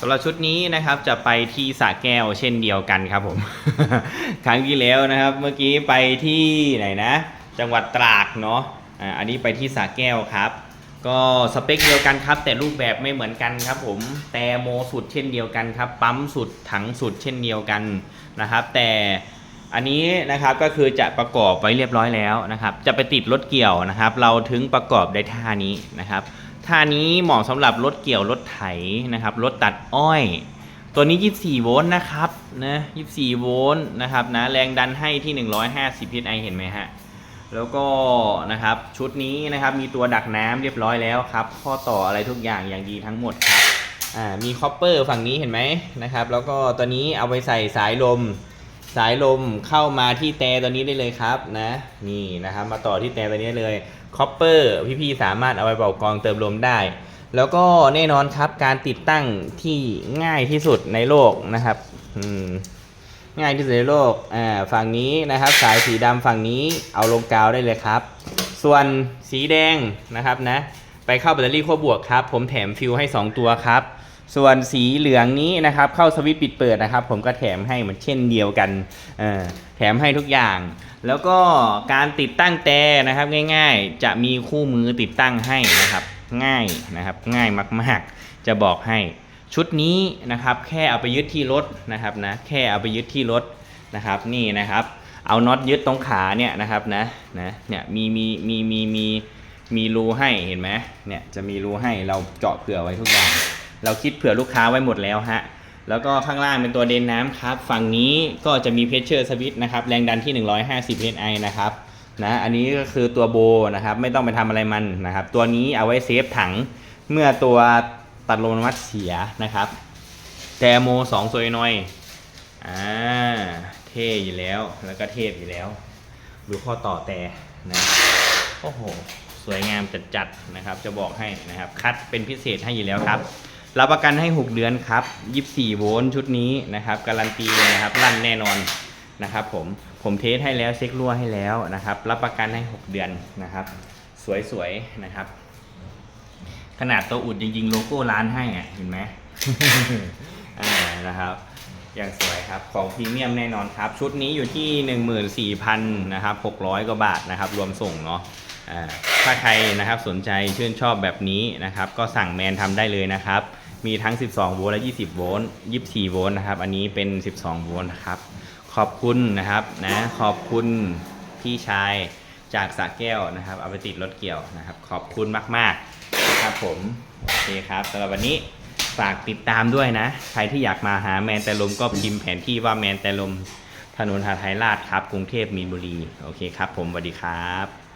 สำหรับชุดนี้นะครับจะไปที่สระแก้วเช่นเดียวกันครับผม ครั้งที่แล้วนะครับ เมื่อกี้ไปที่ไหนนะ จังหวัดตราดเนาะอ่าอันนี้ไปที่สระแก้วครับ ก็สเปคเดียวกันครับ แต่รูปแบบไม่เหมือนกันครับผมแต่โมสุดเช่นเดียวกันครับปั๊มสุดถังสุดเช่นเดียวกันนะครับ แต่อันนี้นะครับก็คือจะประกอบไว้เรียบร้อยแล้วนะครับ จะไปติดรถเกี่ยวนะครับ เราถึงประกอบได้ท่านี้นะครับ ท่านี้เหมาะสำหรับรถเกี่ยวรถไถนะครับรถตัดอ้อย ตัวนี้ 24 โวลต์นะครับนะ24 โวลต์นะครับนะแรงดันให้ที่ 150 psi เห็นไหมฮะแล้วก็นะครับชุดนี้นะครับมีตัวดักน้ำเรียบร้อยแล้วครับ ข้อต่ออะไรทุกอย่างอย่างดีทั้งหมดครับอ่ามีคอปเปอร์ฝั่งนี้เห็นไหมนะครับ แล้วก็ตัวนี้เอาไปใส่สายลม สายลมเข้ามาที่แต่ตัวนี้ได้เลยครับนะนี่นะครับ มาต่อที่แต่ตัวนี้เลยคอปเปอร์พี่ๆสามารถเอาไปเป่ากองเติมลมได้ แล้วก็แน่นอนครับการติดตั้งที่ง่ายที่สุดในโลกนะครับอืมง่ายที่สุดในโลกอ่าฝั่งนี้นะครับ สายสีดำฝั่งนี้เอาลงกาวได้เลยครับ ส่วนสีแดงนะครับนะ ไปเข้าแบตเตอรี่ขั้วบวกครับ ผมแถมฟิวให้ 2 ตัวครับ ส่วนสีเหลืองนี้นะครับเข้าสวิตช์ปิดเปิดนะครับ ผมก็แถมให้เหมือนเช่นเดียวกันแถมให้ทุกอย่าง แล้วก็การติดตั้งแต่นะครับง่ายๆ จะมีคู่มือติดตั้งให้นะครับ ง่ายนะครับง่ายมากๆ จะบอกให้ชุดนี้นะครับ แค่เอาไปยึดที่รถนะครับนะแค่เอาไปยึดที่รถนะครับนี่นะครับ เอาน็อตยึดตรงขาเนี่ยนะครับนะนะเนี่ยมีมีมีมีมีมีรูให้เห็นไหมเนี่ยจะมีรูให้เราเจาะเผื่อไว้ทุกอย่าง เราคิดเผื่อลูกค้าไว้หมดแล้วฮะแล้วก็ข้างล่างเป็นตัวเดนน้ำครับ ฝั่งนี้ก็จะมีเพชเชอร์สวิตนะครับ แรงดันที่ 150 psi นะครับนะอันนี้ก็คือตัวโบนะครับ ไม่ต้องไปทำอะไรมันนะครับ ตัวนี้เอาไว้เซฟถังเมื่อตัวตัดลมอัตโนมัติเสียนะครับแต่โมสองโซยนอยอ่าเท่อยู่แล้วแล้วก็เทพอยู่แล้ว ดูข้อต่อแต่นะโอ้โห สวยงามจัดๆนะครับ จะบอกให้นะครับ คัดเป็นพิเศษให้อยู่แล้วครับ รับประกันให้ 6 เดือนครับ 24 โวลต์ชุดนี้นะครับ การันตีเลยนะครับลั่นแน่นอนนะครับผม ผมเทสให้แล้วเช็ครั่วให้แล้วนะครับ รับประกันให้ 6 เดือนนะครับ สวยๆนะครับ ขนาดตัวอุดจริงๆ โลโก้ร้านให้อะเห็นไหมอ่านะครับ อย่างสวยครับ ของพรีเมียมแน่นอนครับ ชุดนี้อยู่ที่ 14,000นะครับ600 กว่าบาทนะครับ รวมส่งเนาะอ่า ถ้าใครนะครับสนใจชื่นชอบแบบนี้นะครับ ก็สั่งแมนทำได้เลยนะครับ มีทั้ง 12 โวลต์และ 20 โวลต์ 24 โวลต์นะครับ อันนี้เป็น 12 โวลต์นะครับ ขอบคุณนะครับนะขอบคุณพี่ชายจากสระแก้วนะครับ เอาไปติดรถเกี่ยวนะครับ ขอบคุณมากๆนะครับผมโอเคครับสำหรับวันนี้ฝากติดตามด้วยนะ ใครที่อยากมาหาแมนแต่ลมก็พิมพ์แผนที่ว่าแมนแต่ลมถนนหาไทยราชครับ กรุงเทพมีนบุรี โอเคครับ ผมสวัสดีครับ